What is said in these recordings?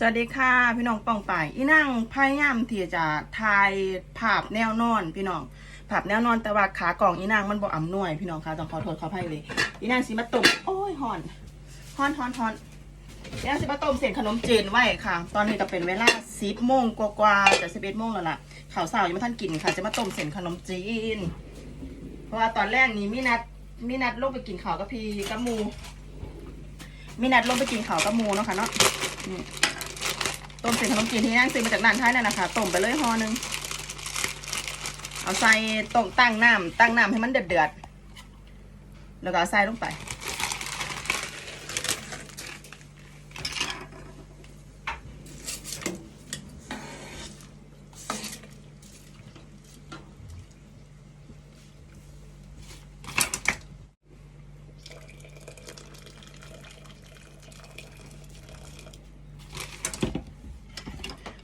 สวัสดีค่ะพี่น้องป้องไปอีนั่งพยายามที่จะถ่ายภาพแนวนอน พี่น้องภาพแนวนอนแต่ว่าขากล่องอีนั่งมันบ่อำนวยพี่น้องคะต้องขอโทษขออภัยเลยอีนั่งสิมาตุ่มโอ้ยหอนหอนหอนหอนอีนั่งสิมาต้มเส้นขนมจีนไว้ค่ะ ตอนนี้ก็เป็นเวลาสิบโมงกว่าๆจะสิบเอ็ดโมงแล้วล่ะข่าวสาวยังไม่ทันกินค่ะ จะมาต้มเส้นขนมจีน เพราะว่าตอนแรกนี้มีนัดมีนัดลงไปกินข้าวกับพี่กับมูมีนัดลงไปกินข้าวกับมูเนาะค่ะเนาะ ต้มเสร็จขนมจีนที่นั่งซื้อมาจากร้านท้ายนั่นนะคะต้มไปเลยห่อหนึ่งเอาใส่ต้มตั้งน้ำตั้งน้ำให้มันเดือดเดือดแล้วก็ใส่ลงไป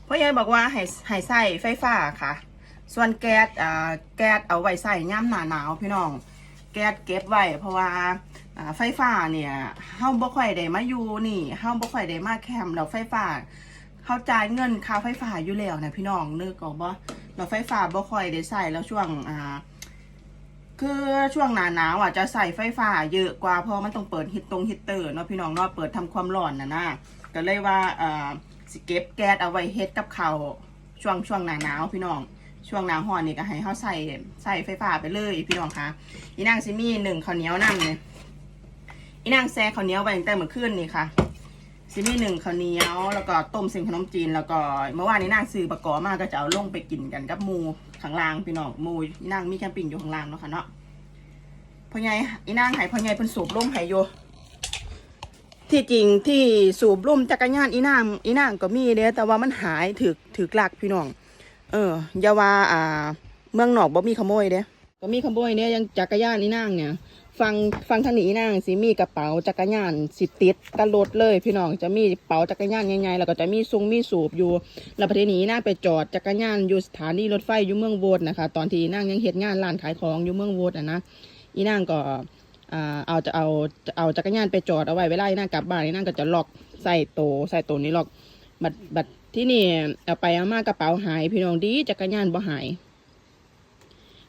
พ่อใหญ่บอกว่าให้ให้ใส่ไฟฟ้าค่ะ ส่วนแก๊สอ่าแก๊สเอาไว้ใส่ย่ำหนาหนาวพี่น้อง แก๊สเก็บไว้เพราะว่าไฟฟ้าเนี่ยเฮาบ่ค่อยได้มาอยู่นี่เฮาบ่ค่อยได้มาแคมป์แล้วไฟฟ้าเขาจ่ายเงินค่าไฟฟ้าอยู่แล้วนะพี่น้องนึกออกบ่แล้วไฟฟ้าบ่ค่อยได้ใส่แล้วช่วงอ่าคือช่วงหนาหนาวอะจะใส่ไฟฟ้าเยอะกว่าเพราะมันต้องเปิดฮิตตรงฮิตเตอร์เนาะพี่น้องเนาะเปิดทำความร้อนนะนะก็เลยว่าอ่อ สิเก็บแก๊สเอาไว้เฮ็ดกับเขาวช่วงช่วงหนาหนาวพี่น้อง ช่วงหนาวร้อนนี่ก็ให้เขาใส่ใส่ไฟฟ้าไปเลยพี่น้องคะอีนางซิมีหนึ่งข้าวเหนียวนั่เลยอีนางแซ่ข้าวเหนียวไว้ตั้งแต่เมื่อคืนนี่ค่ะซิมีหนึ่งข้าวเหนียวแล้วก็ต้มเส้นขนมจีนแล้วก็เมื่อวานนี้นางซื้อประกอบมากก็จะเอาลงไปกินกันกับมูข้างล่างพี่น้องมูอีนางมีแคมปิ้งอยู่ข้างล่างเนาะค่ะเนาะพ่อใหญ่อีนางไห้พ่อใหญ่เพิ่นสูบลมไห้อยู่ ที่จริงที่สูบลมจักรยานอีนางอีนางก็มีเด้แต่ว่ามันหายถึกถึกลักพี่น้อง เอออย่าว่าอ่า เมืองนอกบ่มีขโมยเด้ก็มีขโมยเนี่ยยังจักรยานอีนางเนี่ยฟังฟังทางนี้อีนางสิมีกระเป๋าจักรยานสิติดตลดเลย พี่น้องจะมีกระเป๋าจักรยานใหญ่ๆแล้วก็จะมีซุงมีสูบอยู่แล้วประเทศนี้นางไปจอดจักรยานอยู่สถานีรถไฟอยู่เมืองโวดนะคะ ตอนที่นางยังเฮ็ดงานร้านขายของอยู่เมืองโวดอะนะอีนางก็ อ่าเอาจะเอาจะเอาจักรยานไปจอดเอาไว้เวลาอีนางกลับบ้านอีนางก็จะล็อกใส่โตใส่โตนี้ล็อก บัดบัดที่นี่เอาไปเอามากระเป๋าหายพี่น้องดีจักรยานบ่หาย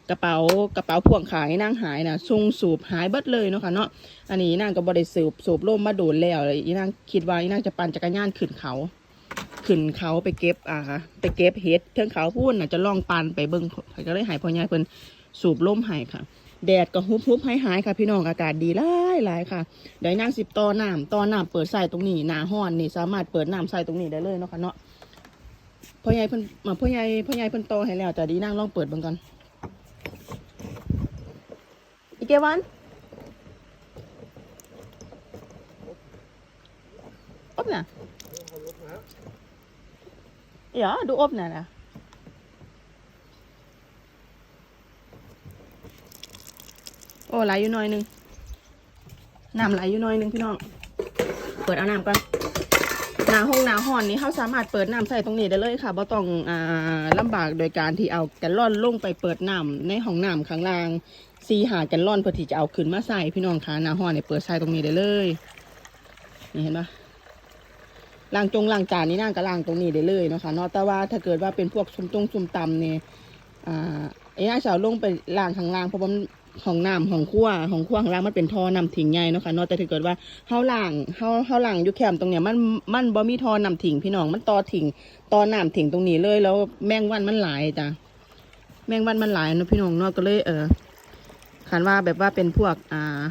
กระเป๋ากระเป๋าพ่วงขายนางหายนะซุงสูบหายเบิดเลยเนาะค่ะเนาะอันนี้นางก็บ่ได้สูบสูบล่มมาโดนแล้วอีนางคิดว่าอีนางจะปั่นจักรยานขึ้นเขาขึ้นเขาไปเก็บอ่าไปเก็บเห็ดเทิงเขาพูดน่ะจะลองปันไปเบิ่งก็เลยหายพอใหญ่เพิ่นสูบล่มหายค่ะ แดดก็ฮุบฮุบหายหายค่ะ พี่น้องอากาศดีหลายหลายค่ะเดี๋ยวนั่งสิบต่อน้ำต่อน้ำเปิดใส่ตรงนี้หนาห้อนนี่สามารถเปิดน้ำใส่ตรงนี้ได้เลยเนาะค่ะเนาะพ่อใหญ่เพิ่นมาพ่อใหญ่พ่อใหญ่เพิ่นต่อให้แล้วแต่ดีนั่งลองเปิดเบิ่งก่อนอีเกวันอบน่ะเดี๋ยวดูอบน่ะนะ อ้ไหลอยู่หน่อยนึงน้ำไหลอยู่หน่อยนึงพี่น้อง เปิดเอาน้ำก่อนหนาห้องหนาห้อนนี้เขาสามารถเปิดน้ำใส่ตรงนี้ได้เลยค่ะบ่ต้องอ่าลำบากโดยการที่เอาแกลลอนลงไปเปิดน้ำในห้องน้ำข้างล่างซีหาแกลลอนเพื่อที่จะเอาขึ้นมาใส่พี่น้องค่ะหนาห้อนเนี่ยเปิดใส่ตรงนี้ได้เลยนี่เห็นปะล้างจงล้างจานนี่นั่งก็ล้างตรงนี้ได้เลยเนาะคะเนาะแต่ว่าถ้าเกิดว่าเป็นพวกซุมตรงซุมตำเนี่ยอ่าไอ้น่าจะเอาลงไปล้างข้างล่างเพราะว่ามัน ของน้ำของขั้วของขั้วข้างล่างมันเป็นท่อน้ำถิ่งใหญ่เนาะค่ะเนาะแต่ถ้าเกิดว่าเฮาล่างเฮาเฮาล่างอยู่แคมตรงเนี้ยมันมันบ่มีท่อน้ำถิ่งพี่น้องมันต่อถิ่งต่อน้ำถิ่งตรงนี้เลย แล้วแมงวันมันหลายจ้ะแมงวันมันหลายเนาะพี่น้องเนาะก็เลยเออคันว่าแบบว่าเป็นพวกอ่า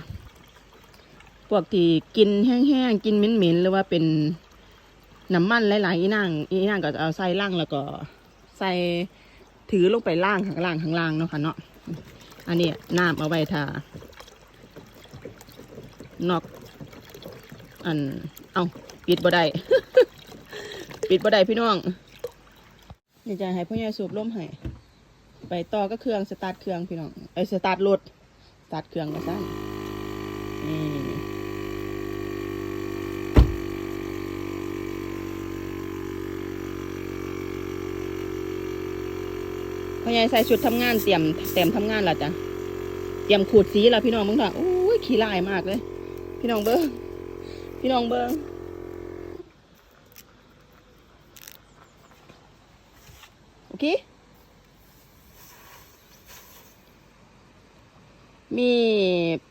พวกที่กินแห้งๆกินเหม็นๆหรือว่าเป็นน้ำมันหลายๆอีนางอีนางก็จะเอาใส่ล่างแล้วก็ ใส่ถือลงไปล่างข้างล่างข้างล่างเนาะค่ะเนาะ อันนี้น้ำเอาไว้ทานอก อัน เอาปิดบ่ได้ ปิดบ่ได้พี่น้องนี่จะให้พ่อใหญ่สูบลมให้ไปต่อก็เครื่องสตาร์ทเครื่องพี่น้องไอ้สตาร์ทรถสตาร์ทเครื่องมาซะนี่ พ่อใหญ่ใส่ชุดทำงานเตรียมเตรียมทำงานละจ้ะเตรียมขูดสีละพี่น้องมึงค่ะโอ้ยขี้ลายมากเลย พี่น้องเบิ้งพี่น้องเบิ้งโอเค มี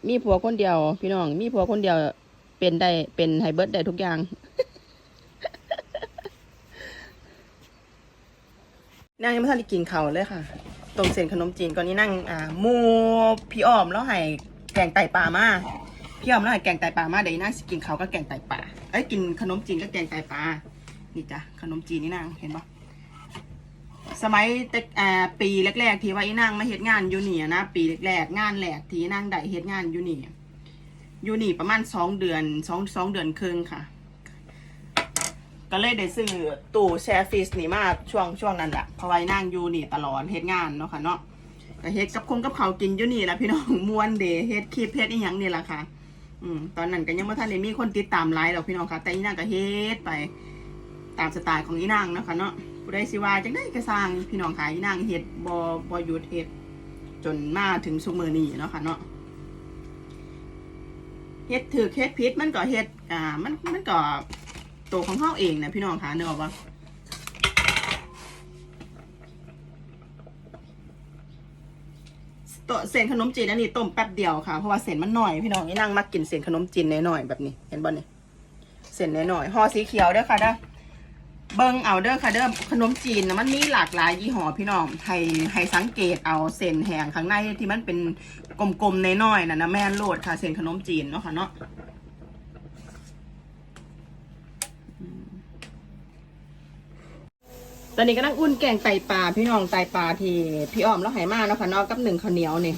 มีผัวคนเดียว พี่น้อง มีผัวคนเดียวเป็นได้เป็นไฮเบิร์ดได้ทุกอย่าง นั่งยังไม่ทันได้กินเขาเลยค่ะตรงเส้นขนมจีนก่อนนี้นั่งอ่าหมูพี่อ้อมแล้วให้แกงไตปลามาพี่อ้อมแล้วให้แกงไตปลามาเดี๋ยวอีนั่งสิกินเขาก็แกงไตปลาเอ้ยกินขนมจีนก็แกงไตปลานี่จ้ะขนมจีนนี่นั่งเห็นปะสมัยแต่ปีแรกๆ ที่ว่าอีนั่งมาเฮ็ดงานอยู่นี่อะนะปีแรกๆงานแรกที่นั่งได้เฮ็ดงานอยู่นี่อยู่นี่ประมาณสองเดือนสองสองเดือนครึ่งค่ะ ก็เลยได้ซื้อตู้แช่ฟรีซนี่มาช่วงช่วงนั้นแหละเพราะว่านั่งอยู่นี่ตลอดเฮ็ดงานเนาะค่ะเนาะก็เฮ็ดกับคงกับเขากินอยู่นี่แหละพี่น้องมวนเดเฮ็ดคลิปเฮ็ดอีหยังนี่แหละค่ะ อืมตอนนั้นก็ยังไม่ทันได้มีคนติดตามไลฟ์หรอกพี่น้องค่ะ แต่อีนางก็เฮ็ดไป ตามสไตล์ของอีนางเนาะค่ะเนาะผู้ใดสิว่าจังได้ก็สร้างพี่น้องค่ะอีนางเฮ็ดบ่บ่หยุดเฮ็ดจนมาถึงซุมื้อนี้เนาะค่ะเนาะเฮ็ดถือเฮ็ดผิดมันก็เฮ็ดอ่ามันมันก็ ตัวของเฮาเองนะพี่น้องคะเนึกออกปะตัวเส้นขนมจีนอันนี้ต้มแป๊บเดียวค่ะ เพราะว่าเส้นมันหน่อยพี่น้องนี่นั่งมากินเส้นขนมจีนน้อยๆแบบนี้ เห็นบ่เนี่ยเส้นน้อยห่อสีเขียวเด้อค่ะเด้อเบิ่งเอาเด้อค่ะเด้อขนมจีนนะมันมีหลากหลายยี่ห้อพี่น้องให้ให้สังเกตเอาเส้นแหงข้างในที่มันเป็นกลมๆน้อยๆน่ะนะแม่นโลดค่ะเส้นขนมจีนเนาะค่ะเนาะ ตอนนี้ก็นั่งอุ่นแกงไตปลาพี่น้องไตปลาที่พี่อ้อมแล้วไหมาแล้วค่ะเนอกกับหนึ่งข้าวเหนียวนี่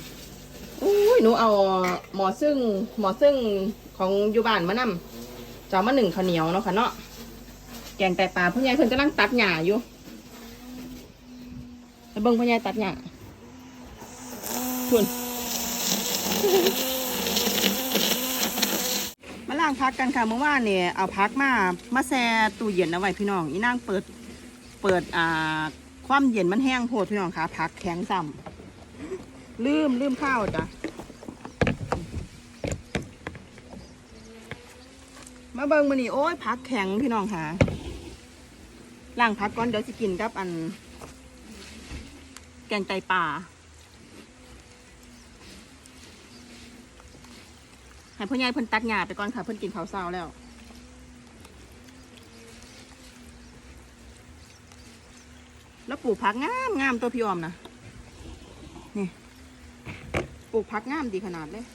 อุ้ยหนูเอาหมอซึ่งหมอซึ่งของอยู่บ้านมานำจะเอามาหนึ่งข้าวเหนียวเนาะค่ะเนาะแกงไตปลาพ่อใหญ่เพิ่นกำลังตัดหญ้าอยู่ไปเบิ่งพ่อใหญ่ตัดหญ้าทุนมาล้างพักกันค่ะเมื่อวานเนี่ยเอาพักมามาแช่ตู้เย็นเอาไว้พี่น้องอีนางเปิด เปิดอ่าความเย็นมันแห้งโพดพี่น้องคะพักแข็งซ้ำลืมลืมข้าวจ้ะมาเบิ่งมานี่โอ้ยพักแข็งพี่น้องค่ะล้างพักก่อนเดี๋ยวจะกินกับอัน แกงไตปลาให้พ่อใหญ่เพิ่นตัดหญ้าไปก่อนค่ะ เพิ่นกินข้าวเช้าแล้ว แล้วปลูกผักงามงามตัวพี่ออมนะนี่ปลูกผักงามดีขนาดเลย